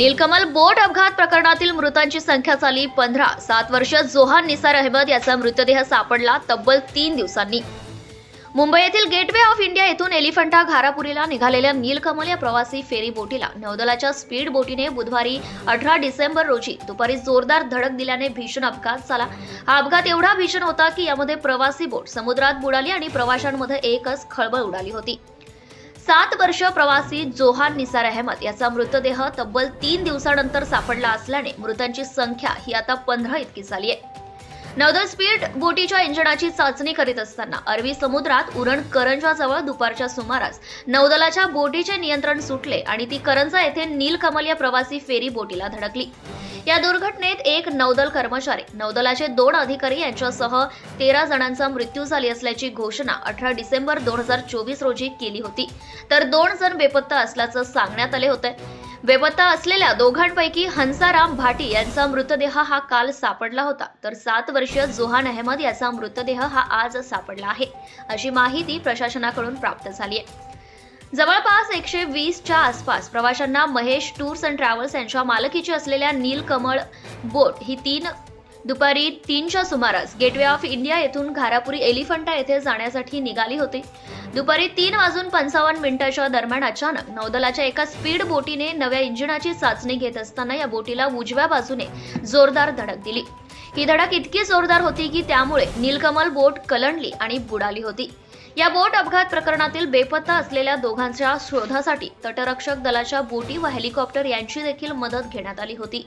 नीलकमल बोट अपघात प्रकरणातील मृतांची संख्या झाली पंधरा. सात वर्ष जोहान निसार अहमद याचा मृतदेह सापडला तब्बल तीन दिवसांनी. मुंबई येथील गेटवे ऑफ इंडिया येथून एलिफंटा घारापुरीला निघालेल्या नीलकमल या प्रवासी फेरी बोटीला नौदलाच्या स्पीड बोटीने बुधवारी अठरा डिसेंबर रोजी दुपारी जोरदार धडक दिल्याने भीषण अपघात झाला. हा अपघात एवढा भीषण होता की यामध्ये प्रवासी बोट समुद्रात बुडाली आणि प्रवाशांमध्ये एकच खळबळ उडाली होती. सात वर्ष प्रवासी जोहान निसार अहमद याचा मृतदेह तब्बल तीन दिवसानंतर सापडला असल्याने मृतांची संख्या ही आता पंधरा इतकी झाली आहे. नौदल स्पीड बोटीच्या इंजिनाची चाचणी करीत असताना अरबी समुद्रात उरण करंजाजवळ दुपारच्या सुमारास नौदलाच्या बोटीचे नियंत्रण सुटले आणि ती करंजा येथे नीलकमल या प्रवासी फेरी बोटीला धडकली. या दुर्घटनेत एक नौदल कर्मचारी नौदलाचे दोन अधिकारी यांच्यासह तेरा जणांचा मृत्यू झाली असल्याची घोषणा अठरा डिसेंबर दोन हजार चोवीस रोजी केली होती. तर दोन जण बेपत्ता असल्याचं सांगण्यात आले होते. बेपत्ता असलेल्या दोघांपैकी हंसाराम भाटी यांचा मृतदेह हा काल सापडला होता. तर सात वर्षीय जोहान अहमद याचा मृतदेह हा आज सापडला आहे अशी माहिती प्रशासनाकडून प्राप्त झाली आहे. जवळपास एकशे वीसच्या आसपास प्रवाशांना महेश टूर्स अँड ट्रॅव्हल्स यांच्या मालकीची असलेल्या नीलकमळ बोट ही तीन दुपारी तीनच्या सुमारास गेटवे ऑफ इंडिया येथून घारापुरी एलिफंटा येथे जाण्यासाठी निघाली होती. दुपारी तीन वाजून पंचावन्न मिनिटाच्या दरम्यान अचानक नौदलाच्या एका स्पीड बोटीने नव्या इंजिनाची चाचणी घेत असताना या बोटीला उजव्या बाजूने जोरदार धडक दिली. ही धडक इतकी जोरदार होती की त्यामुळे नीलकमल बोट कलंडली आणि बुडाली होती. या बोट अपघात प्रकरणातील बेपत्ता असलेल्या दोघांच्या शोधासाठी तटरक्षक दलाच्या बोटी व हेलिकॉप्टर यांची देखील मदत घेण्यात आली होती.